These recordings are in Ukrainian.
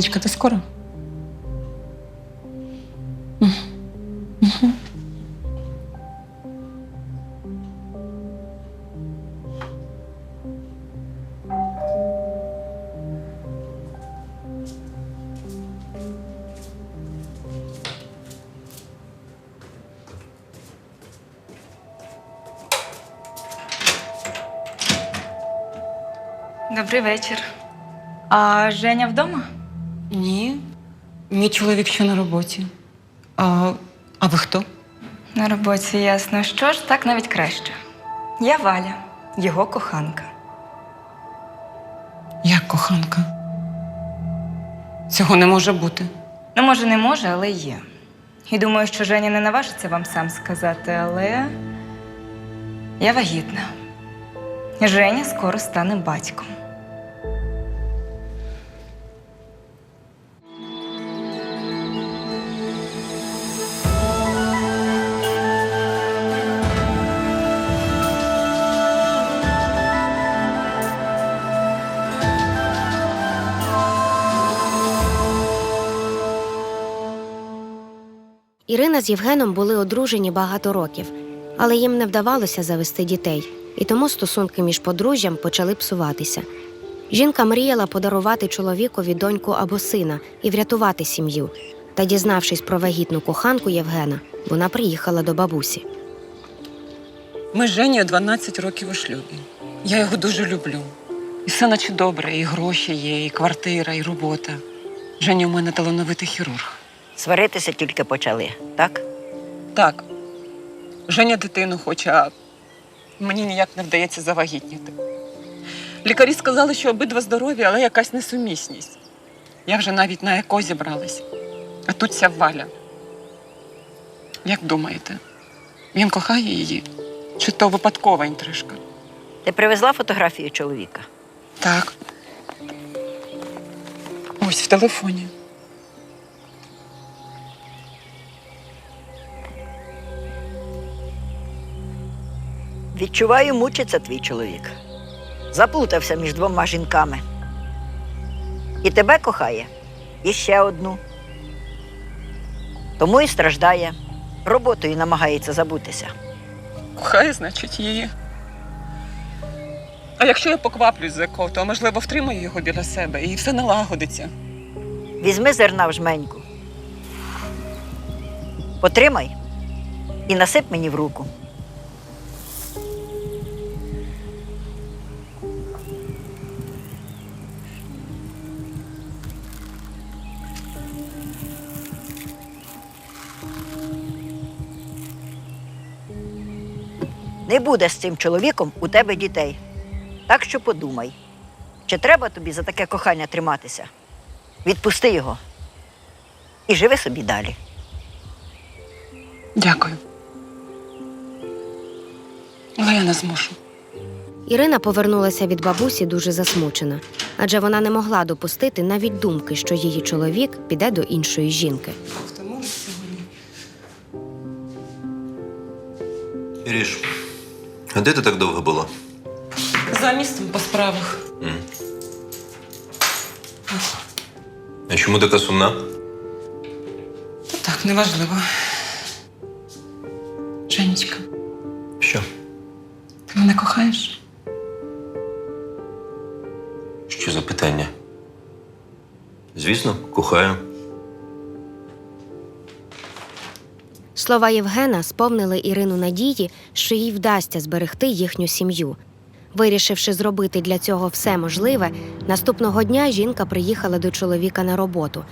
Женечка, ты скоро? Добрий вечір. А Женя вдома? Ні. Мій чоловік ще на роботі. А, а ви хто? На роботі ясно. Що ж, так навіть краще. Я Валя, його коханка. Як коханка. Цього не може бути. Ну, може, не може, але є. І думаю, що Женя не наважиться вам сам сказати, але я вагітна. Женя скоро стане батьком. Ірина з Євгеном були одружені багато років, але їм не вдавалося завести дітей, і тому стосунки між подружжям почали псуватися. Жінка мріяла подарувати чоловікові доньку або сина і врятувати сім'ю. Та, дізнавшись про вагітну коханку Євгена, вона приїхала до бабусі. Ми з Женєю 12 років у шлюбі. Я його дуже люблю. І все наче добре, і гроші є, і квартира, і робота. Женя у мене талановитий хірург. Сваритися тільки почали, так? Так, Женя дитину хоче, а мені ніяк не вдається завагітніти. Лікарі сказали, що обидва здорові, але якась несумісність. Я вже навіть на еко зібралась. А тут ця валя. Як думаєте, він кохає її? Чи то випадкова інтрижка? Ти привезла фотографію чоловіка? Так. Ось в телефоні. Відчуваю, мучиться твій чоловік. Заплутався між двома жінками. І тебе кохає, і ще одну. Тому і страждає. Роботою намагається забутися. Кохає, значить, її. А якщо я покваплюсь за еко, то можливо втримаю його біля себе і все налагодиться. Візьми зерна в жменьку. Потримай і насип мені в руку. Не буде з цим чоловіком у тебе дітей. Так що подумай, чи треба тобі за таке кохання триматися? Відпусти його і живи собі далі. Дякую. Але я не зможу. Ірина повернулася від бабусі дуже засмучена, адже вона не могла допустити навіть думки, що її чоловік піде до іншої жінки. Втомилась сьогодні. Іріш, а де ти так довго була? За містом по справах. М. А чому така сумна? Та так, неважливо. Женечка, Що? ти мене кохаєш? Що за питання? Звісно, кохаю. Слова Євгена сповнили Ірину надії, що їй вдасться зберегти їхню сім'ю. Вирішивши зробити для цього все можливе, наступного дня жінка приїхала до чоловіка на роботу.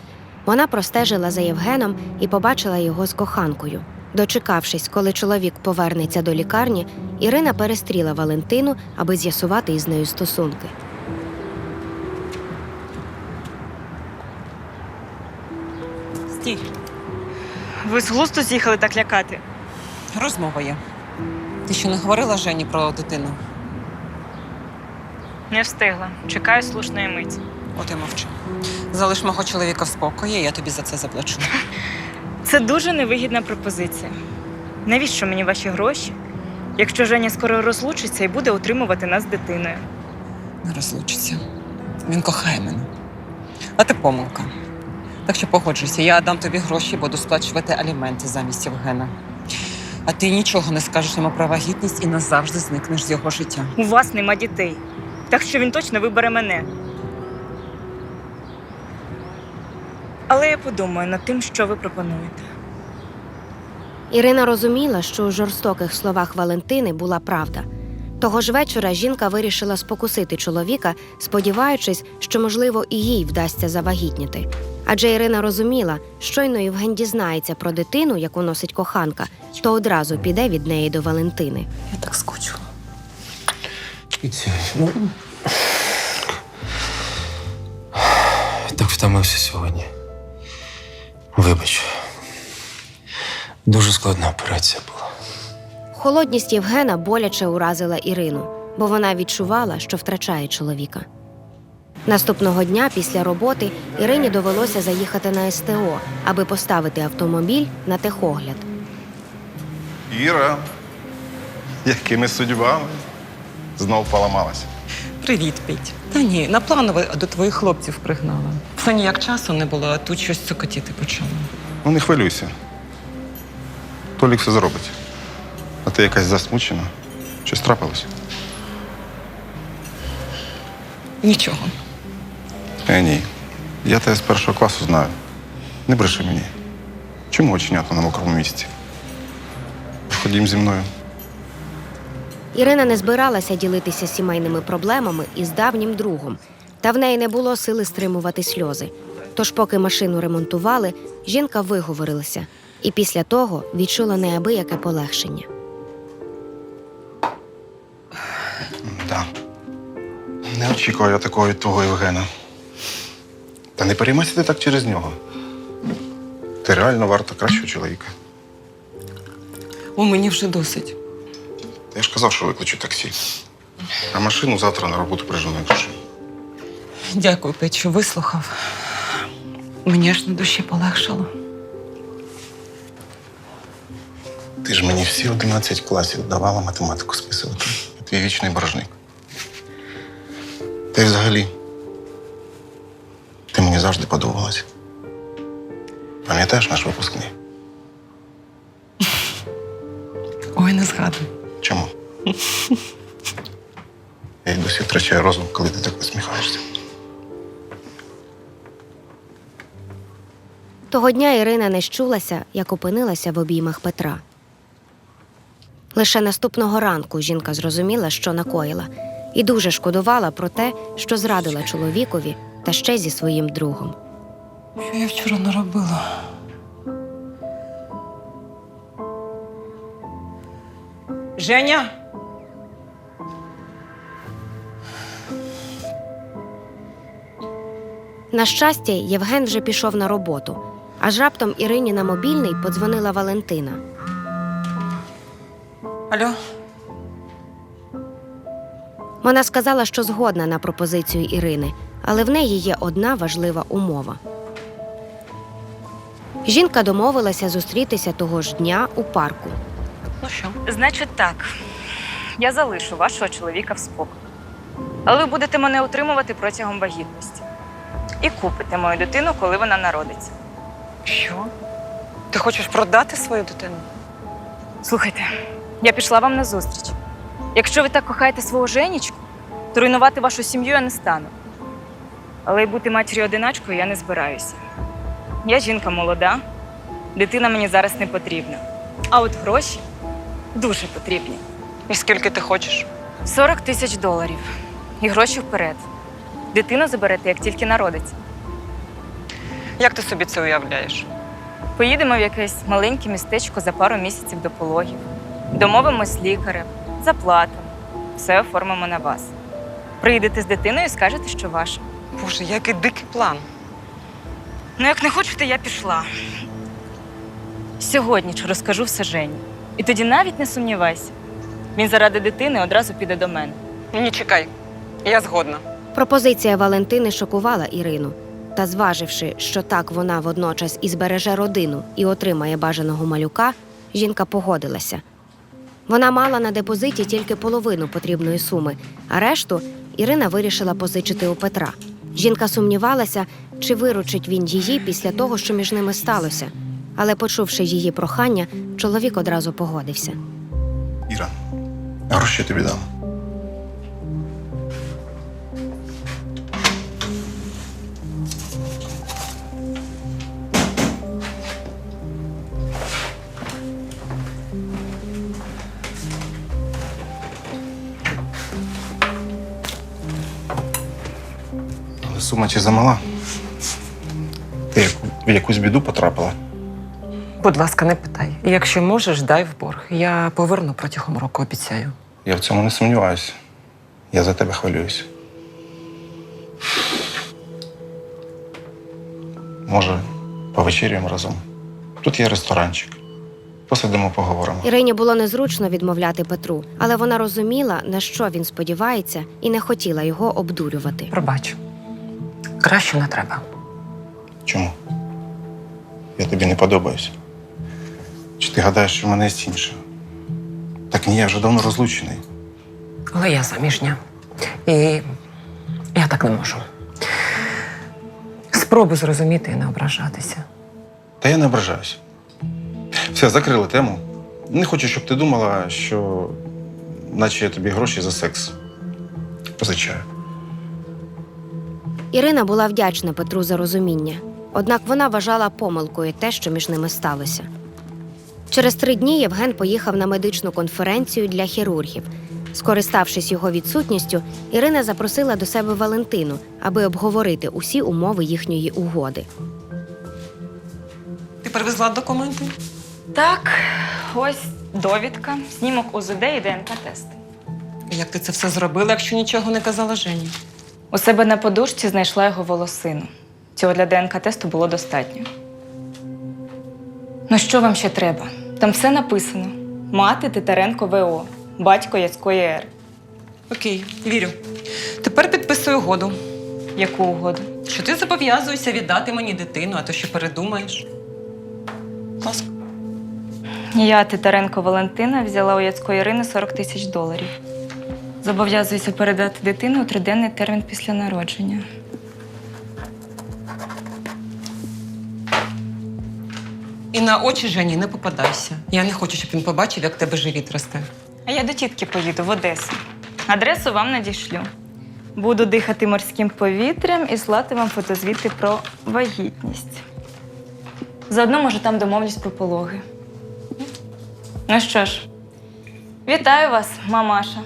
Вона простежила за Євгеном і побачила його з коханкою. Дочекавшись, коли чоловік повернеться до лікарні, Ірина перестріла Валентину, аби з'ясувати із нею стосунки. Стій, Ви з глузду з'їхали так лякати. розмова є. Ти ще не говорила Жені про дитину? Не встигла. Чекаю слушної миті. От і мовчу. Залиш мого чоловіка в спокої, я тобі за це заплачу. Це дуже невигідна пропозиція. Навіщо мені ваші гроші, якщо Женя скоро розлучиться і буде утримувати нас з дитиною? Не розлучиться. Він кохає мене. А ти помилка. Так що погоджуйся, я дам тобі гроші, буду сплачувати аліменти замість Євгена. А ти нічого не скажеш йому про вагітність і назавжди зникнеш з його життя. У вас нема дітей. Так що він точно вибере мене. Але я подумаю над тим, що ви пропонуєте. Ірина розуміла, що у жорстоких словах Валентини була правда. Того ж вечора жінка вирішила спокусити чоловіка, сподіваючись, що, можливо, і їй вдасться завагітніти. Адже Ірина розуміла, щойно Євген дізнається про дитину, яку носить коханка, то одразу піде від неї до Валентини. Я так скучу. Ну. Так втомився сьогодні. Вибач. Дуже складна операція була. Холодність Євгена боляче уразила Ірину, бо вона відчувала, що втрачає чоловіка. Наступного дня після роботи Ірині довелося заїхати на СТО, аби поставити автомобіль на техогляд. Іра, якими судьбами? Знов поламалась. Привіт, Петь. Та ні, на планове до твоїх хлопців пригнала. Це ніяк часу не було, а тут щось цокотіти почало. Ну, не хвилюйся. Толік все зробить. А ти якась засмучена. Щось трапилось? Нічого. Е, ні. Я тебе з першого класу знаю. Не бреши мені. Чому оченята на мокрому місці? Ходім зі мною. Ірина не збиралася ділитися сімейними проблемами із давнім другом, та в неї не було сили стримувати сльози. Тож, поки машину ремонтували, жінка виговорилася і після того відчула неабияке полегшення. Так. Не очікував я такого від твого Євгена. Та не переймайся ти так через нього. Ти реально варта кращого чоловіка. У мені вже досить. Я ж казав, що викличу таксі. А машину завтра на роботу прижену, якщо. Дякую, Петь, що вислухав. Мені аж на душі полегшало. Ти ж мені всі 11 класів давала математику списувати. Твій вічний боржник. Й взагалі. Завжди подобалась. Пам'ятаєш наш випускний? Ой, не згадуй. Чому? Я й досі втрачаю розум, коли ти так посміхаєшся. Того дня Ірина не щулася, як опинилася в обіймах Петра. Лише наступного ранку жінка зрозуміла, що накоїла, і дуже шкодувала про те, що зрадила чоловікові та ще зі своїм другом. Що я вчора наробила? Женя! На щастя, Євген вже пішов на роботу, аж раптом Ірині на мобільний подзвонила Валентина. Алло? Вона сказала, що згодна на пропозицію Ірини, але в неї є одна важлива умова. Жінка домовилася зустрітися того ж дня у парку. Ну що? Значить так, я залишу вашого чоловіка в спокої. Але ви будете мене утримувати протягом вагітності. І купите мою дитину, коли вона народиться. Що? Ти хочеш продати свою дитину? Слухайте, я пішла вам на зустріч. Якщо ви так кохаєте свого Женічку, то руйнувати вашу сім'ю я не стану. Але й бути матір'ю одиначкою я не збираюся. Я жінка молода, дитина мені зараз не потрібна. А от гроші дуже потрібні. І скільки ти хочеш? 40 тисяч доларів. І гроші вперед. Дитину заберете, як тільки народиться. Як ти собі це уявляєш? Поїдемо в якесь маленьке містечко за пару місяців до пологів. Домовимось з лікарем, заплатимо. Все оформимо на вас. Приїдете з дитиною і скажете, що ваша. Боже, який дикий план. Ну, як не хочете, я пішла. Сьогодні ж розкажу все Жені. І тоді навіть не сумнівайся. Він заради дитини одразу піде до мене. Ні, чекай. Я згодна. Пропозиція Валентини шокувала Ірину. Та зваживши, що так вона водночас і збереже родину і отримає бажаного малюка, жінка погодилася. Вона мала на депозиті тільки половину потрібної суми, а решту Ірина вирішила позичити у Петра. Жінка сумнівалася, чи виручить він її після того, що між ними сталося. Але, почувши її прохання, чоловік одразу погодився. Іра, гроші тобі дам. Сума чи замала? Ти як- в якусь біду потрапила? Будь ласка, не питай. Якщо можеш, дай в борг. Я поверну протягом року, обіцяю. Я в цьому не сумніваюся. Я за тебе хвилююся. Може, повечеряємо разом. Тут є ресторанчик. Посидимо, поговоримо. Ірині було незручно відмовляти Петру, але вона розуміла, на що він сподівається, і не хотіла його обдурювати. Пробач. Краще не треба. Чому? Я тобі не подобаюся. Чи ти гадаєш, що в мене є інше? Так ні, я вже давно розлучений. Але я заміжня. І я так не можу. Спробуй зрозуміти і не ображатися. Та я не ображаюся. Все, закрили тему. Не хочу, щоб ти думала, що наче я тобі гроші за секс позичаю. Ірина була вдячна Петру за розуміння, однак вона вважала помилкою те, що між ними сталося. Через три дні Євген поїхав на медичну конференцію для хірургів. Скориставшись його відсутністю, Ірина запросила до себе Валентину, аби обговорити усі умови їхньої угоди. Ти привезла документи? Так, ось довідка, знімок УЗД і ДНК-тест. Як ти це все зробила, якщо нічого не казала Жені? У себе на подушці знайшла його волосину. Цього для ДНК-тесту було достатньо. Ну що вам ще треба? Там все написано: мати Титаренко ВО, батько Яцької Р. Окей, вірю. Тепер підписую угоду, Яку угоду? що ти зобов'язуєшся віддати мені дитину, а то ще передумаєш. Будь ласка. Я, Титаренко Валентина, взяла у Яцької Ірини 40 тисяч доларів. Зобов'язуюся передати дитину у триденний термін після народження. І на очі Жені не попадайся. Я не хочу, щоб він побачив, як в тебе живіт росте. А я до тітки поїду в Одесу. Адресу вам надішлю. Буду дихати морським повітрям і слати вам фотозвіти про вагітність. Заодно, може, там домовлюсь про пологи. Ну що ж, вітаю вас, мамаша.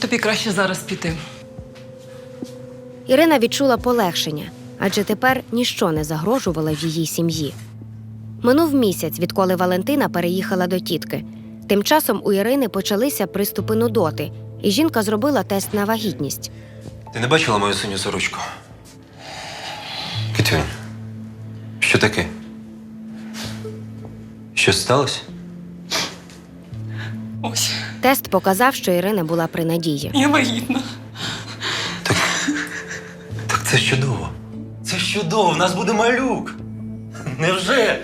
Тобі краще зараз піти. Ірина відчула полегшення, адже тепер ніщо не загрожувало її сім'ї. Минув місяць, відколи Валентина переїхала до тітки. Тим часом у Ірини почалися приступи нудоти, і жінка зробила тест на вагітність. Ти не бачила мою синю сорочку? Китюнь, що таке? Щось сталося? Ось, Тест показав, що Ірина була при надії. я вагітна. Так, так це ж чудово. Це ж чудово, в нас буде малюк. Невже?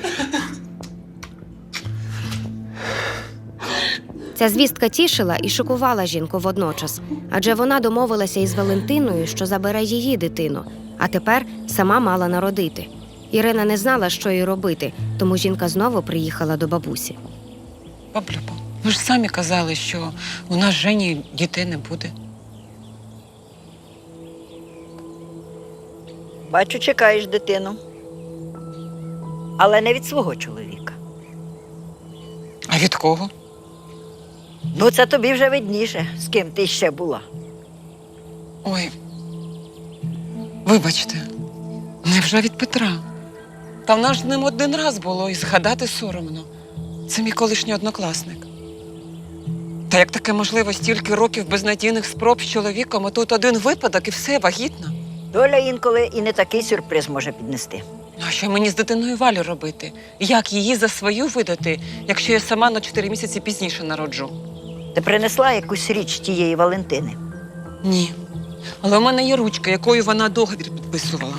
Ця звістка тішила і шокувала жінку водночас, адже вона домовилася із Валентиною, що забере її дитину, а тепер сама мала народити. Ірина не знала, що їй робити, тому жінка знову приїхала до бабусі. Баблюбо, ви ж самі казали, що у нас Жені дітей не буде. Бачу, чекаєш дитину. Але не від свого чоловіка. А від кого? Ну, це тобі вже видніше, з ким ти ще була. Ой. Вибачте, невже від Петра? Та в нас з ним один раз було і згадати соромно. Це мій колишній однокласник. Та як таке можливо стільки років безнадійних спроб з чоловіком, а тут один випадок і все вагітна. Доля інколи і не такий сюрприз може піднести. А що мені з дитиною Валю робити? Як її за свою видати, якщо я сама на чотири місяці пізніше народжу? Ти принесла якусь річ тієї Валентини. Ні. Але у мене є ручка, якою вона договір підписувала.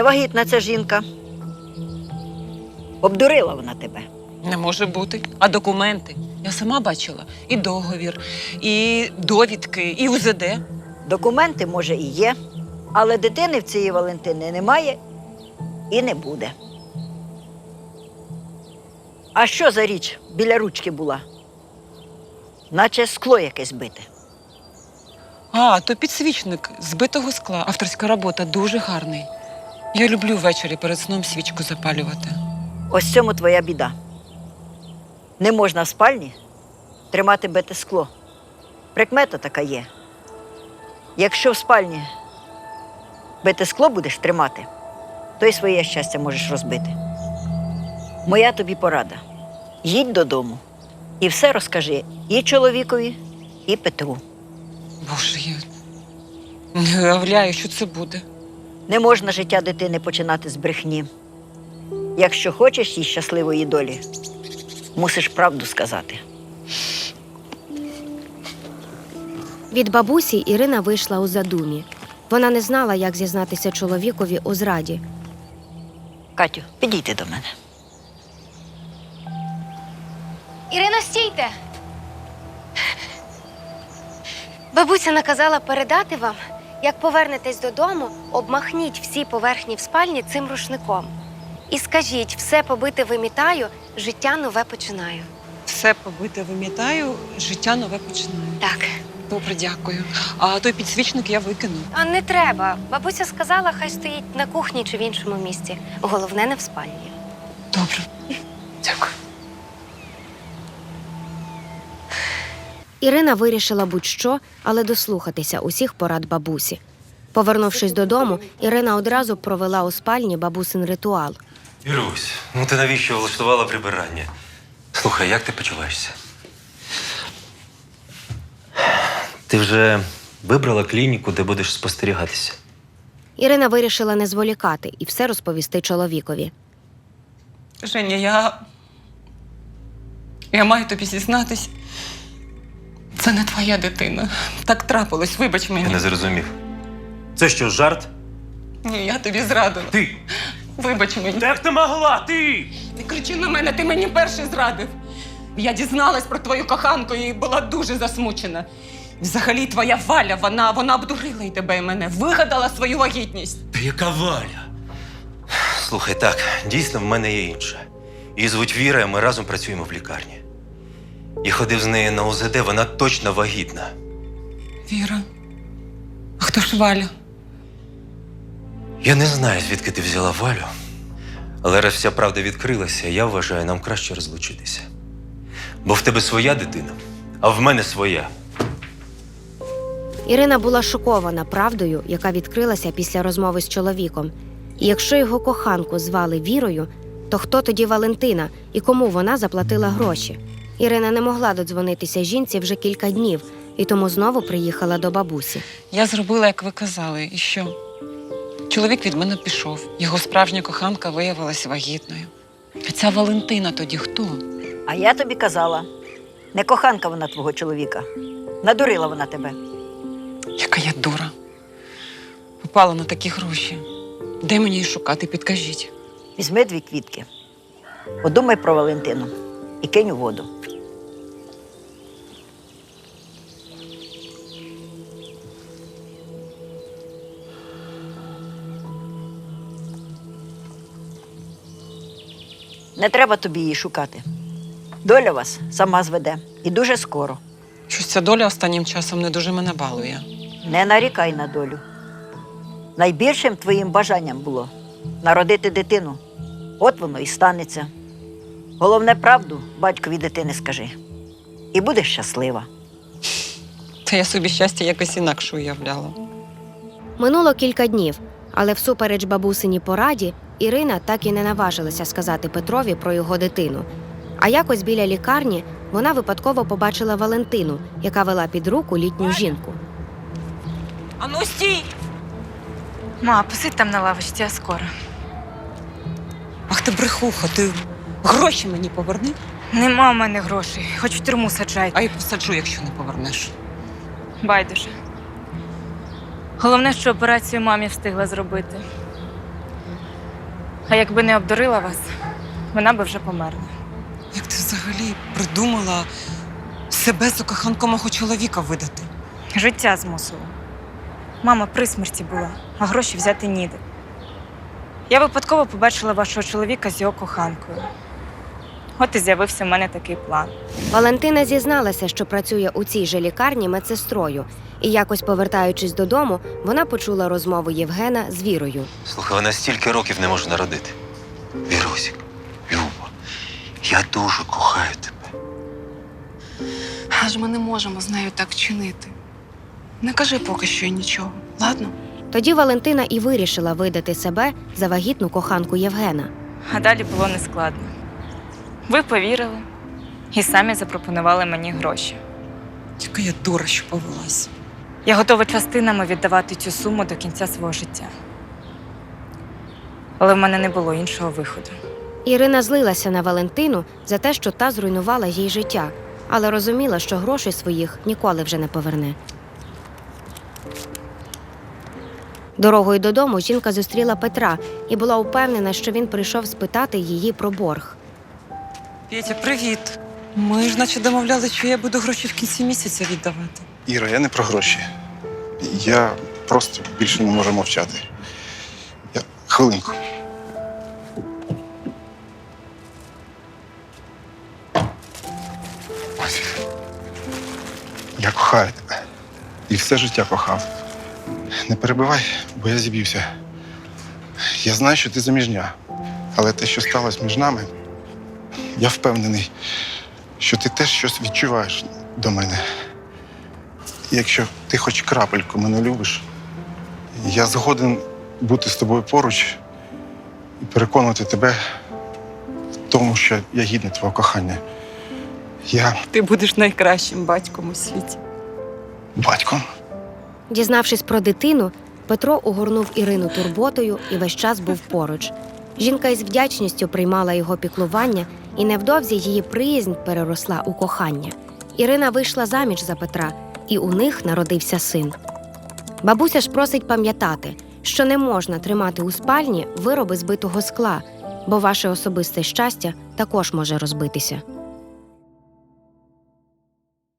Невагітна ця жінка. Обдурила вона тебе. Не може бути. А документи? Я сама бачила і договір, і довідки, і УЗД. Документи, може, і є, але дитини в цієї Валентини немає і не буде. А що за річ біля ручки була? Наче скло якесь бите. А, то підсвічник з битого скла. Авторська робота дуже гарний. Я люблю ввечері перед сном свічку запалювати. Ось в цьому твоя біда. Не можна в спальні тримати бите скло. Прикмета така є. Якщо в спальні бите скло будеш тримати, то й своє щастя можеш розбити. Моя тобі порада. Їдь додому і все розкажи і чоловікові, і Петру. Боже, я не уявляю, що це буде. Не можна життя дитини починати з брехні. Якщо хочеш їй щасливої долі, мусиш правду сказати. Від бабусі Ірина вийшла у задумі. Вона не знала, як зізнатися чоловікові у зраді. Катю, підійди до мене. Ірино, стійте. Бабуся наказала передати вам, як повернетесь додому, обмахніть всі поверхні в спальні цим рушником. І скажіть, все побите вимітаю, життя нове починаю. Все побите вимітаю, життя нове починаю. Так. Добре, дякую. А той підсвічник я викину. А не треба. Бабуся сказала, хай стоїть на кухні чи в іншому місці. Головне, не в спальні. Добре. Дякую. Ірина вирішила будь-що, але дослухатися усіх порад бабусі. Повернувшись додому, Ірина одразу провела у спальні бабусин ритуал. Ірусь, ну ти навіщо влаштувала прибирання? Слухай, як ти почуваєшся? Ти вже вибрала клініку, де будеш спостерігатися. Ірина вирішила не зволікати і все розповісти чоловікові. Женя, я. Я маю тобі зізнатись. Це не твоя дитина. Так трапилось, вибач Я мені. не зрозумів. Це що, жарт? Ні, я тобі зрадила. Ти! Вибач мені. Як ти могла? Ти! Не кричи на мене, ти мені перший зрадив. Я дізналась про твою коханку і була дуже засмучена. Взагалі, твоя валя, вона, вона обдурила і тебе, і мене, вигадала свою вагітність. Та яка валя? Слухай, так, дійсно, в мене є інша. Її звуть Віра, і ми разом працюємо в лікарні. Я ходив з нею на УЗД, вона точно вагітна. Віра. А хто ж Валя? Я не знаю, звідки ти взяла Валю, але раз вся правда відкрилася, я вважаю, нам краще розлучитися. Бо в тебе своя дитина, а в мене своя. Ірина була шокована правдою, яка відкрилася після розмови з чоловіком. І якщо його коханку звали Вірою, то хто тоді Валентина і кому вона заплатила гроші? Ірина не могла додзвонитися жінці вже кілька днів і тому знову приїхала до бабусі. Я зробила, як ви казали, і що? Чоловік від мене пішов. Його справжня коханка виявилася вагітною. А ця Валентина тоді хто? А я тобі казала, не коханка вона твого чоловіка. Надурила вона тебе. Яка я дура. Попала на такі гроші. Де мені її шукати, підкажіть. Візьми дві квітки, подумай про Валентину і кинь у воду. Не треба тобі її шукати. Доля вас сама зведе і дуже скоро. Щось ця доля останнім часом не дуже мене балує. Не нарікай на долю. Найбільшим твоїм бажанням було народити дитину. От воно і станеться. Головне правду батькові дитини скажи. І будеш щаслива. Та я собі щастя якось інакше уявляла. Минуло кілька днів, але всупереч бабусиній пораді Ірина так і не наважилася сказати Петрові про його дитину. А якось біля лікарні вона випадково побачила Валентину, яка вела під руку літню жінку. Ану стій! Ма, посидь там на лавочці, я скоро. Ах ти брехуха, ти гроші мені поверни, Нема в мене грошей, хоч в тюрму саджайте. а й посаджу, якщо не повернеш. Байдуже. Головне, що операцію мамі встигла зробити. А якби не обдурила вас, вона би вже померла. Як ти взагалі придумала себе за коханкомого чоловіка видати? Життя змусило. Мама при смерті була, а гроші взяти ніде. Я випадково побачила вашого чоловіка з його коханкою. От і з'явився в мене такий план. Валентина зізналася, що працює у цій же лікарні медсестрою, і якось повертаючись додому, вона почула розмову Євгена з Вірою. Слухай, вона стільки років не може народити. Вірусік, Люба, я дуже кохаю тебе. Аж ми не можемо з нею так чинити. Не кажи поки що нічого, ладно? Тоді Валентина і вирішила видати себе за вагітну коханку Євгена. А далі було нескладно. Ви повірили і самі запропонували мені гроші. Яка я дура, що повелась. Я готова частинами віддавати цю суму до кінця свого життя. Але в мене не було іншого виходу. Ірина злилася на Валентину за те, що та зруйнувала їй життя, але розуміла, що грошей своїх ніколи вже не поверне. Дорогою додому жінка зустріла Петра і була упевнена, що він прийшов спитати її про борг. Петя, привіт. Ми ж наче домовляли, що я буду гроші в кінці місяця віддавати. Іра, я не про гроші. Я просто більше не можу мовчати. Я... Хвилинку. Ось. Я кохаю тебе. І все життя кохав. Не перебивай, бо я зіб'юся. Я знаю, що ти заміжня, але те, що сталося між нами, я впевнений, що ти теж щось відчуваєш до мене. Якщо ти хоч крапельку мене любиш, я згоден бути з тобою поруч і переконувати тебе в тому, що я гідний твого кохання. Я Ти будеш найкращим батьком у світі. батьком. Дізнавшись про дитину, Петро угорнув Ірину турботою і весь час був поруч. Жінка із вдячністю приймала його піклування, і невдовзі її приязнь переросла у кохання. Ірина вийшла заміж за Петра, і у них народився син. Бабуся ж просить пам'ятати, що не можна тримати у спальні вироби збитого скла, бо ваше особисте щастя також може розбитися.